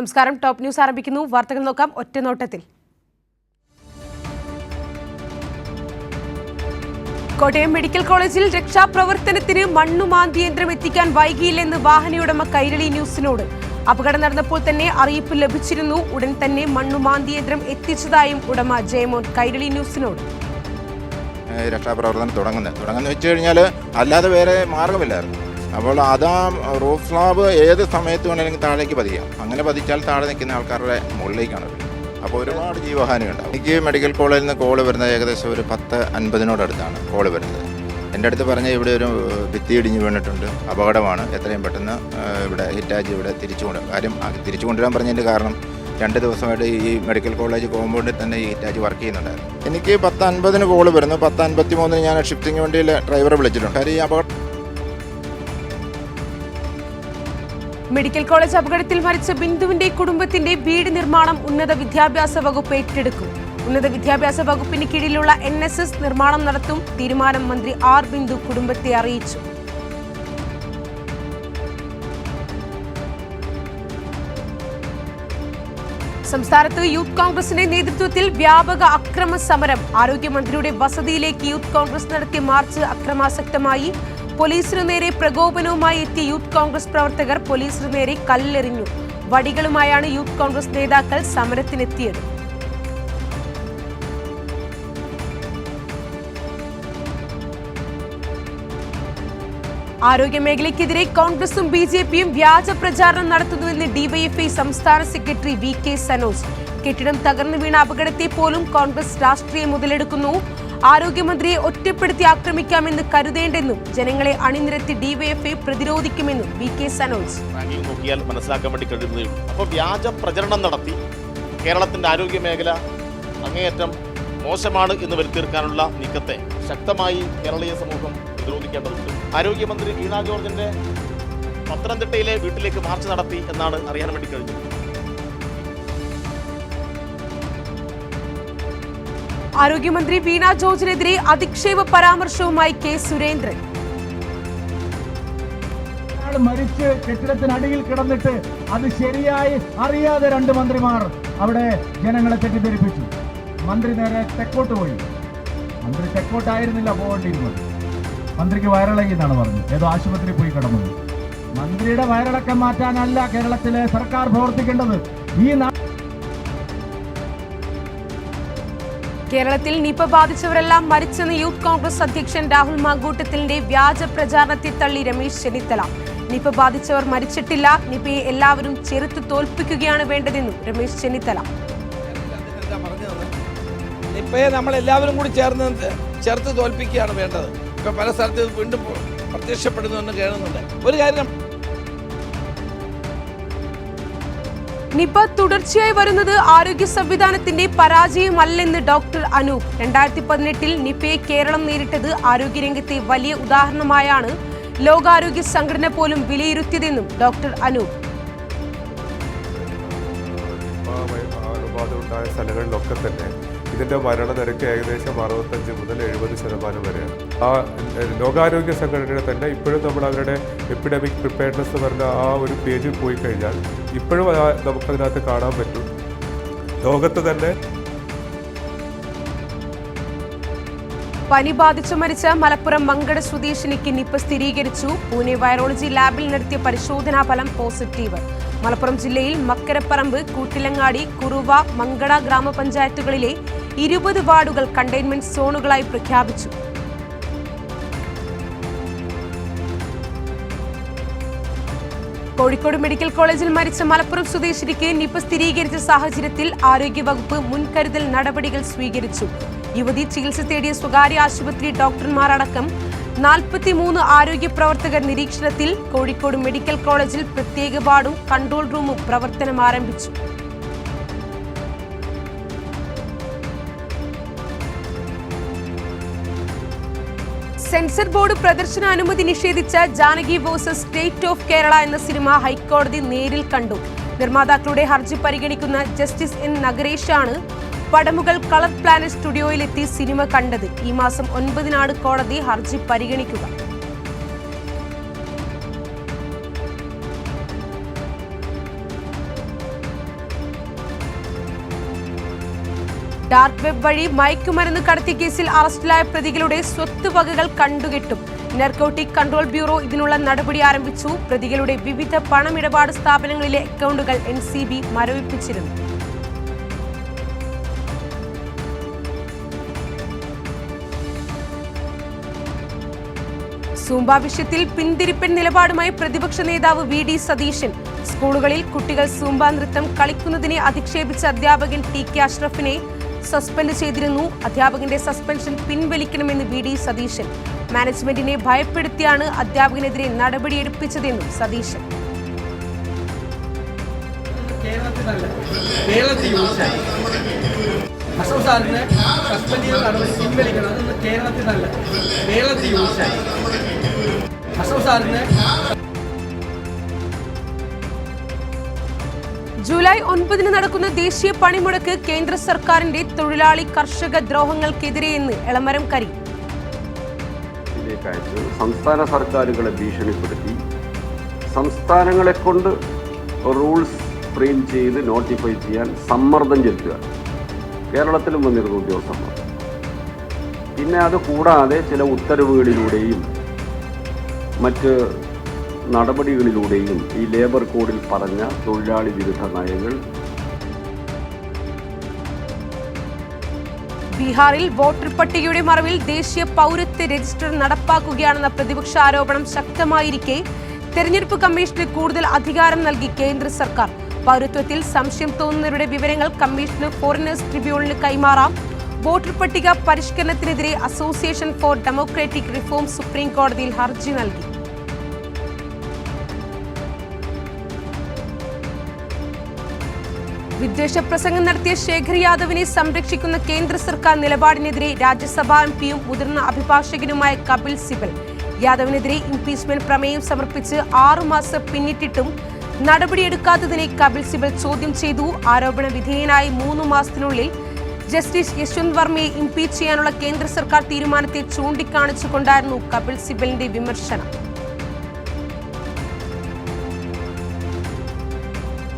നമസ്കാരം. Top news ആരംഭിക്കുന്നു. വാർത്തകൾ നോക്കാം. ഒറ്റനോട്ടത്തിൽ. കോട്ടയം മെഡിക്കൽ കോളേജിൽ രക്ഷാപ്രവർത്തനത്തിന് മണ്ണുമാന്തി യന്ത്രം എത്തിക്കാൻ വൈകിയില്ലെന്ന് വാഹനയുടമ കൈരളി ന്യൂസിനോട്. അപകടം നടന്നപ്പോൾ തന്നെ അറിയിപ്പ് ലഭിച്ചിരുന്നു. ഉടൻ തന്നെ മണ്ണുമാന്തി യന്ത്രം എത്തിച്ചതായും ഉടമ ജയമോൻ കൈരളി ന്യൂസിനോട്. രക്ഷാപ്രവർത്തനം തുടങ്ങുന്നത്. തുടങ്ങുന്ന വെച്ച് കഴിഞ്ഞാൽ അല്ലാതെ വേറെ മാർഗമില്ലായിരുന്നു. അപ്പോൾ അതാ റൂഫ് സ്ലാബ് ഏത് സമയത്ത് വേണമെങ്കിലും താഴേക്ക് പതിയാം. അങ്ങനെ പതിച്ചാൽ താഴെ നിൽക്കുന്ന ആൾക്കാരുടെ മുകളിലേക്കാണ്. അപ്പോൾ ഒരുപാട് ജീവഹാനി എനിക്ക് മെഡിക്കൽ കോളേജിൽ നിന്ന് കോൾ വരുന്നത് ഏകദേശം ഒരു പത്ത് അൻപതിനോടടുത്താണ് കോൾ വരുന്നത്. എന്റെ അടുത്ത് പറഞ്ഞ ഇവിടെ ഒരു ഭിത്തി ഇടിഞ്ഞ് വീണിട്ടുണ്ട്. അപകടമാണ്. എത്രയും പെട്ടെന്ന് ഇവിടെ ഹിറ്റാജി ഇവിടെ തിരിച്ചു കൊണ്ട് കാര്യം തിരിച്ചു കൊണ്ടുവരാൻ പറഞ്ഞതിന്റെ കാരണം രണ്ട് ദിവസമായിട്ട് ഈ മെഡിക്കൽ കോളേജ് കോമ്പൗണ്ടിൽ തന്നെ ഈ ഹിറ്റാജി വർക്ക് ചെയ്യുന്നുണ്ടായിരുന്നു. എനിക്ക് പത്ത് അൻപതിന് കോൾ വരുന്നു. പത്ത് അൻപത്തി മൂന്നിന് ഞാൻ ഷിഫ്റ്റിംഗ് വണ്ടിയിൽ ഡ്രൈവറെ വിളിച്ചിട്ടുണ്ട്. കാര്യം ഈ അപകടം മെഡിക്കൽ കോളേജ് അപകടത്തിൽ മരിച്ച ബിന്ദുവിന്റെ കുടുംബത്തിന്റെ വീട് നിർമ്മാണം ഉന്നത വിദ്യാഭ്യാസ വകുപ്പ് ഏറ്റെടുക്കും. ഉന്നത വിദ്യാഭ്യാസ വകുപ്പിന് കീഴിലുള്ള എൻ എസ് എസ് നിർമ്മാണം നടത്തും തീരുമാനം മന്ത്രി ആർ ബിന്ദു കുടുംബത്തെ അറിയിച്ചു. സംസ്ഥാനത്ത് യൂത്ത് കോൺഗ്രസിന്റെ നേതൃത്വത്തിൽ വ്യാപക അക്രമ സമരം. ആരോഗ്യമന്ത്രിയുടെ വസതിയിലേക്ക് യൂത്ത് കോൺഗ്രസ് നടത്തിയ മാർച്ച് അക്രമാസക്തമായി. പോലീസിനു നേരെ പ്രകോപനവുമായി എത്തിയ യൂത്ത് കോൺഗ്രസ് പ്രവർത്തകർ പോലീസിനു നേരെ കല്ലെറിഞ്ഞു. വടികളുമായാണ് യൂത്ത് കോൺഗ്രസ് നേതാക്കൾ സമരത്തിനെത്തിയത്. ആരോഗ്യമേഖലയ്ക്കെതിരെ കോൺഗ്രസും ബി ജെ പിയും വ്യാജ പ്രചാരണം നടത്തുന്നുവെന്ന് ഡിവൈഎഫ്ഐ സംസ്ഥാന സെക്രട്ടറി വി കെ സനോജ്. കെട്ടിടം തകർന്നു വീണ അപകടത്തെ പോലും കോൺഗ്രസ് രാഷ്ട്രീയം മുതലെടുക്കുന്നു. ആരോഗ്യമന്ത്രിയെ ഒറ്റപ്പെടുത്തി ആക്രമിക്കാമെന്ന് കരുതേണ്ടെന്നും ജനങ്ങളെ അണിനിരത്തി ഡിവൈഎഫ്ഐ പ്രതിരോധിക്കുമെന്നും വി കെ സനോജ്. നോക്കിയാൽ മനസ്സിലാക്കാൻ വേണ്ടി കഴിയുന്നതേ അപ്പോൾ വ്യാജ പ്രചരണം നടത്തി കേരളത്തിന്റെ ആരോഗ്യ മേഖല അങ്ങേയറ്റം മോശമാണ് എന്ന് വരുത്തീർക്കാനുള്ള നീക്കത്തെ ശക്തമായി കേരളീയ സമൂഹം പ്രതിരോധിക്കേണ്ടതുണ്ട്. ആരോഗ്യമന്ത്രി വീണ ജോർജിന്റെ പത്തനംതിട്ടയിലെ വീട്ടിലേക്ക് മാർച്ച് നടത്തി എന്നാണ് അറിയാൻ വേണ്ടി കഴിഞ്ഞത്. ആരോഗ്യമന്ത്രി വീണ ജോർജിനെതിരെ അധിക്ഷേപ പരാമർശവുമായി കെ സുരേന്ദ്രൻ. മരിച്ച് കെട്ടിടത്തിനടിയിൽ കിടന്നിട്ട് അത് ശരിയായി അറിയാതെ രണ്ട് മന്ത്രിമാർ അവിടെ ജനങ്ങളെ തെറ്റിദ്ധരിപ്പിച്ചു. മന്ത്രി നേരെ തെക്കോട്ട് പോയി. മന്ത്രി തെക്കോട്ടായിരുന്നില്ല പോകേണ്ടിയിരുന്നത്. മന്ത്രിക്ക് വയറിളകി എന്നാണ് പറഞ്ഞത്. ഏതോ ആശുപത്രി പോയി കിടന്നത് മന്ത്രിയുടെ വയറിളക്കം മാറ്റാനല്ല കേരളത്തിലെ സർക്കാർ പ്രവർത്തിക്കേണ്ടത്. ഈ കേരളത്തിൽ നിപ ബാധിച്ചവരെല്ലാം മരിച്ചെന്ന് യൂത്ത് കോൺഗ്രസ് അധ്യക്ഷൻ രാഹുൽ മാങ്കൂട്ടത്തിലിന്റെ വ്യാജ പ്രചാരണത്തെ തള്ളി രമേശ് ചെന്നിത്തല. നിപ ബാധിച്ചവർ മരിച്ചിട്ടില്ല. നിപയെ എല്ലാവരും ചെറുത്ത് തോൽപ്പിക്കുകയാണ് വേണ്ടതെന്നും രമേശ് ചെന്നിത്തല. നിപ്പയെ നമ്മൾ എല്ലാവരും കൂടി ചേർന്ന് ചേർത്ത് തോൽപ്പിക്കുകയാണ് വേണ്ടത്. ഇപ്പൊ പല സ്ഥലത്ത് വീണ്ടും പ്രത്യക്ഷപ്പെടുന്നു കേൾക്കുന്നുണ്ട്. ഒരു കാര്യം നിപ തുടർച്ചയായി വരുന്നത് ആരോഗ്യ സംവിധാനത്തിന്റെ പരാജയമല്ലെന്ന് ഡോക്ടർ അനൂപ് രണ്ടായിരത്തി പതിനെട്ടിൽ നിപയെ കേരളം നേരിട്ടത് ആരോഗ്യരംഗത്തെ വലിയ ഉദാഹരണമായാണ് ലോകാരോഗ്യ സംഘടന പോലും വിലയിരുത്തിയതെന്നും ഡോക്ടർ അനൂപ് സ്ഥലങ്ങളിലൊക്കെ തന്നെ ഇതിന്റെ മരണനിരക്ക് ഏകദേശം അറുപത്തഞ്ച് മുതൽ എഴുപത് ശതമാനം വരെയാണ് ആ ലോകാരോഗ്യ സംഘടനയുടെ തന്നെ ഇപ്പോഴും നമ്മൾ അവരുടെ എപ്പിഡമിക് പ്രിപ്പയർനെസ് എന്ന് പറഞ്ഞ ആ ഒരു പേജിൽ പോയി കഴിഞ്ഞാൽ ഇപ്പോഴും നമുക്കതിനകത്ത് കാണാൻ പറ്റും. ലോകത്ത് തന്നെ പനി ബാധിച്ചു മരിച്ച മലപ്പുറം മങ്കട സ്വദേശിനിക്ക് നിപ്പ സ്ഥിരീകരിച്ചു. പൂനെ വൈറോളജി ലാബിൽ നടത്തിയ പരിശോധനാ ഫലം പോസിറ്റീവ്. മലപ്പുറം ജില്ലയിൽ മക്കരപ്പറമ്പ് കൂട്ടിലങ്ങാടി കുറുവ മങ്കട ഗ്രാമപഞ്ചായത്തുകളിലെ ഇരുപത് വാർഡുകൾ കണ്ടെയ്ൻമെന്റ് സോണുകളായി പ്രഖ്യാപിച്ചു. കോഴിക്കോട് മെഡിക്കൽ കോളേജിൽ മരിച്ച മലപ്പുറം സ്വദേശിനിക്ക് നിപ സ്ഥിരീകരിച്ച സാഹചര്യത്തിൽ ആരോഗ്യവകുപ്പ് മുൻകരുതൽ നടപടികൾ സ്വീകരിച്ചു. യുവതി ചികിത്സ തേടിയ സ്വകാര്യ ആശുപത്രി ഡോക്ടർമാരടക്കം നാൽപ്പത്തിമൂന്ന് ആരോഗ്യ പ്രവർത്തകർ നിരീക്ഷണത്തിൽ കോഴിക്കോട് മെഡിക്കൽ കോളേജിൽ പ്രത്യേക വാർഡും കൺട്രോൾ റൂമും പ്രവർത്തനം ആരംഭിച്ചു സെൻസർ ബോർഡ് പ്രദർശനാനുമതി നിഷേധിച്ച Janaki versus state of Kerala എന്ന സിനിമ ഹൈക്കോടതി നേരിൽ കണ്ടു. നിർമ്മാതാക്കളുടെ ഹർജി പരിഗണിക്കുന്ന ജസ്റ്റിസ് എൻ നഗരേഷാണ് പടമുകൾ കളർ പ്ലാനറ്റ് സ്റ്റുഡിയോയിലെത്തി സിനിമ കണ്ടത്. ഈ മാസം ഒൻപതിനാണ് കോടതി ഹർജി പരിഗണിക്കുക. ഡാർക്ക് വെബ് വഴി മയക്കുമരുന്ന് കടത്തിയ കേസിൽ അറസ്റ്റിലായ പ്രതികളുടെ സ്വത്ത് വകകൾ കണ്ടുകെട്ടും. നർക്കോട്ടിക് കൺട്രോൾ ബ്യൂറോ ഇതിനുള്ള നടപടി ആരംഭിച്ചു. പ്രതികളുടെ വിവിധ പണമിടപാട് സ്ഥാപനങ്ങളിലെ അക്കൗണ്ടുകൾ എൻ സി ബി മരവിപ്പിച്ചിരുന്നു. സൂംബ വിഷയത്തിൽ പിന്തിരിപ്പൻ നിലപാടുമായി പ്രതിപക്ഷ നേതാവ് വി ഡി സതീശൻ. സ്കൂളുകളിൽ കുട്ടികൾ സൂംബ നൃത്തം കളിക്കുന്നതിനെ അധിക്ഷേപിച്ച അധ്യാപകൻ ടി കെ അഷ്റഫിനെ സസ്പെൻഡ് ചെയ്തിരുന്നു. അധ്യാപകന്റെ സസ്പെൻഷൻ പിൻവലിക്കണമെന്ന് വി ഡി സതീശൻ. മാനേജ്മെന്റിനെ ഭയപ്പെടുത്തിയാണ് അധ്യാപകനെതിരെ നടപടിയെടുപ്പിച്ചതെന്നും സതീശൻ. കേരളത്തിൽ യൂസായി അശോക് സസ്പെൻഡ് ചെയ്ത നടപടി പിൻവലിക്കണം. അതൊന്ന് കേരളത്തിലല്ല കേരളത്തിൽ യൂസായി അശോക് സാറിനെ ജൂലൈ ഒൻപതിന് നടക്കുന്ന ദേശീയ പണിമുടക്ക് കേന്ദ്ര സർക്കാരിന്റെ തൊഴിലാളി കർഷക ദ്രോഹങ്ങൾക്കെതിരെയെന്ന് എളമരം കരി. സംസ്ഥാന സർക്കാരുകളെ ഭീഷണിപ്പെടുത്തി. സംസ്ഥാനങ്ങളെ കൊണ്ട് റൂൾസ് ഫ്രെയിം ചെയ്ത് നോട്ടിഫൈ ചെയ്യാൻ സമ്മർദ്ദം ചെലുത്തുക. കേരളത്തിലും വന്നിരുന്നു ഉദ്യോഗസ്ഥന്മാർ പിന്നെ അത് കൂടാതെ ചില ഉത്തരവുകളിലൂടെയും മറ്റ് നടപടികളിലൂടെയും ഈ ലേബർ കോഡിൽ പറഞ്ഞ തൊഴിലാളി വിരുദ്ധ നയങ്ങൾ ബീഹാറിൽ വോട്ടർ പട്ടികയുടെ മറവിൽ ദേശീയ പൗരത്വ രജിസ്റ്റർ നടപ്പാക്കുകയാണെന്ന പ്രതിപക്ഷ ആരോപണം ശക്തമായിരിക്കെ തെരഞ്ഞെടുപ്പ് കമ്മീഷന് കൂടുതൽ അധികാരം നൽകി കേന്ദ്ര സർക്കാർ. പൗരത്വത്തിൽ സംശയം തോന്നുന്നവരുടെ വിവരങ്ങൾ കമ്മീഷന് ഫോറിനേഴ്സ് ട്രിബ്യൂണലിന് കൈമാറാം. വോട്ടർ പട്ടിക പരിഷ്കരണത്തിനെതിരെ association for democratic reform supreme കോടതിയിൽ ഹർജി നൽകി. വിദ്വേഷ പ്രസംഗം നടത്തിയ ശേഖർ യാദവിനെ സംരക്ഷിക്കുന്ന കേന്ദ്ര സർക്കാർ നിലപാടിനെതിരെ രാജ്യസഭാ എം പിയും മുതിർന്ന അഭിഭാഷകനുമായ കപിൽ സിബൽ. യാദവിനെതിരെ ഇംപീച്ച്മെന്റ് പ്രമേയം സമർപ്പിച്ച് ആറുമാസം പിന്നിട്ടിട്ടും നടപടിയെടുക്കാത്തതിനെ കപിൽ സിബൽ ചോദ്യം ചെയ്തു. ആരോപണ വിധേയനായി മൂന്ന് മാസത്തിനുള്ളിൽ ജസ്റ്റിസ് യശ്വന്ത് വർമ്മയെ ഇംപീച്ച് ചെയ്യാനുള്ള കേന്ദ്ര സർക്കാർ തീരുമാനത്തെ ചൂണ്ടിക്കാണിച്ചുകൊണ്ടായിരുന്നു കപിൽ സിബലിന്റെ വിമർശനം.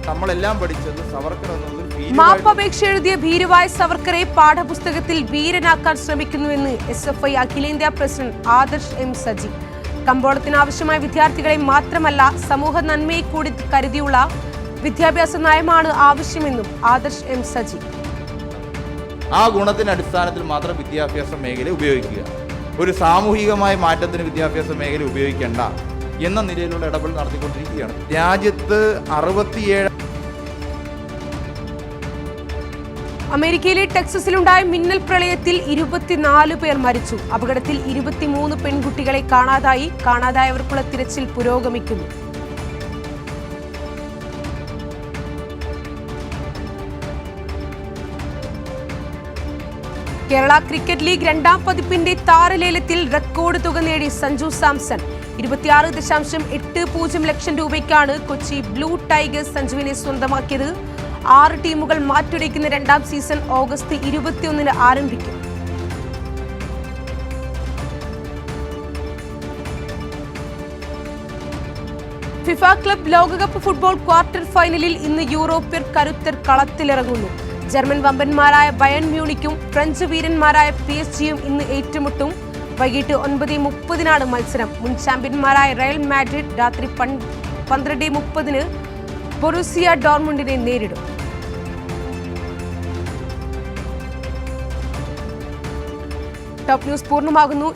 നമ്മളെല്ലാം പഠിച്ചത് സവർക്കർ മാപ്പപേക്ഷ എഴുതിയ ഭീരുവായ സവർക്കറെ പാഠപുസ്തകത്തിൽ വീരനാക്കാൻ ശ്രമിക്കുന്നുവെന്ന് എസ് എഫ് ഐ അഖിലേന്ത്യാ പ്രസിഡന്റ് ആദർശ് എം സജി. കമ്പോളത്തിന് ആവശ്യമായ വിദ്യാർത്ഥികളെ മാത്രമല്ല സമൂഹ നന്മയെ കൂടി കരുതിയുള്ള വിദ്യാഭ്യാസ നയമാണ് ആവശ്യമെന്നും ആദർശ് എം സജി. ആ ഗുണത്തിന്റെ അടിസ്ഥാനത്തിൽ മാത്രം വിദ്യാഭ്യാസ മേഖല ഉപയോഗിക്കുക. ഒരു സാമൂഹികമായ മാറ്റത്തിന് വിദ്യാഭ്യാസ മേഖല ഉപയോഗിക്കേണ്ട എന്ന നിലയിലുള്ള ഇടപെടൽ നടത്തിക്കൊണ്ടിരിക്കുകയാണ്. രാജ്യത്ത് അറുപത്തിയേഴ് അമേരിക്കയിലെ ടെക്സസിലുണ്ടായ മിന്നൽ പ്രളയത്തിൽ ഇരുപത്തിനാല് പേർ മരിച്ചു. അപകടത്തിൽ ഇരുപത്തിമൂന്ന് പെൺകുട്ടികളെ കാണാതായി കാണാതായവർക്കുള്ള തിരച്ചിൽ പുരോഗമിക്കുന്നു. കേരള ക്രിക്കറ്റ് ലീഗ് രണ്ടാം പതിപ്പിന്റെ താരലേലത്തിൽ റെക്കോർഡ് തുക നേടി സഞ്ജു സാംസൺ. ഇരുപത്തിയാറ് ദശാംശം എട്ട് പൂജ്യം ലക്ഷം രൂപയ്ക്കാണ് കൊച്ചി ബ്ലൂ ടൈഗേഴ്സ് സഞ്ജുവിനെ സ്വന്തമാക്കിയത്. ആറ് ടീമുകൾ മാറ്റുരയ്ക്കുന്ന രണ്ടാം സീസൺ ഓഗസ്റ്റ് ഇരുപത്തിയൊന്നിന് ആരംഭിക്കും. ഫിഫ ക്ലബ് ലോകകപ്പ് ഫുട്ബോൾ ക്വാർട്ടർ ഫൈനലിൽ ഇന്ന് യൂറോപ്യർ കരുത്തർ കളത്തിലിറങ്ങുന്നു. ജർമ്മൻ വമ്പന്മാരായ ബയൺ മ്യൂണിക്കും ഫ്രഞ്ച് വീരന്മാരായ പി എസ് ജിയും ഇന്ന് ഏറ്റുമുട്ടും. വൈകിട്ട് ഒൻപത് മുപ്പതിനാണ് മത്സരം. മുൻ ചാമ്പ്യന്മാരായ റയൽ മാഡ്രിഡ് രാത്രി പന്ത്രണ്ട് മുപ്പതിന് ബൊറൂസിയ ഡോർമുണ്ടിനെ നേരിടും. Top news പൂർണമാകുന്നു.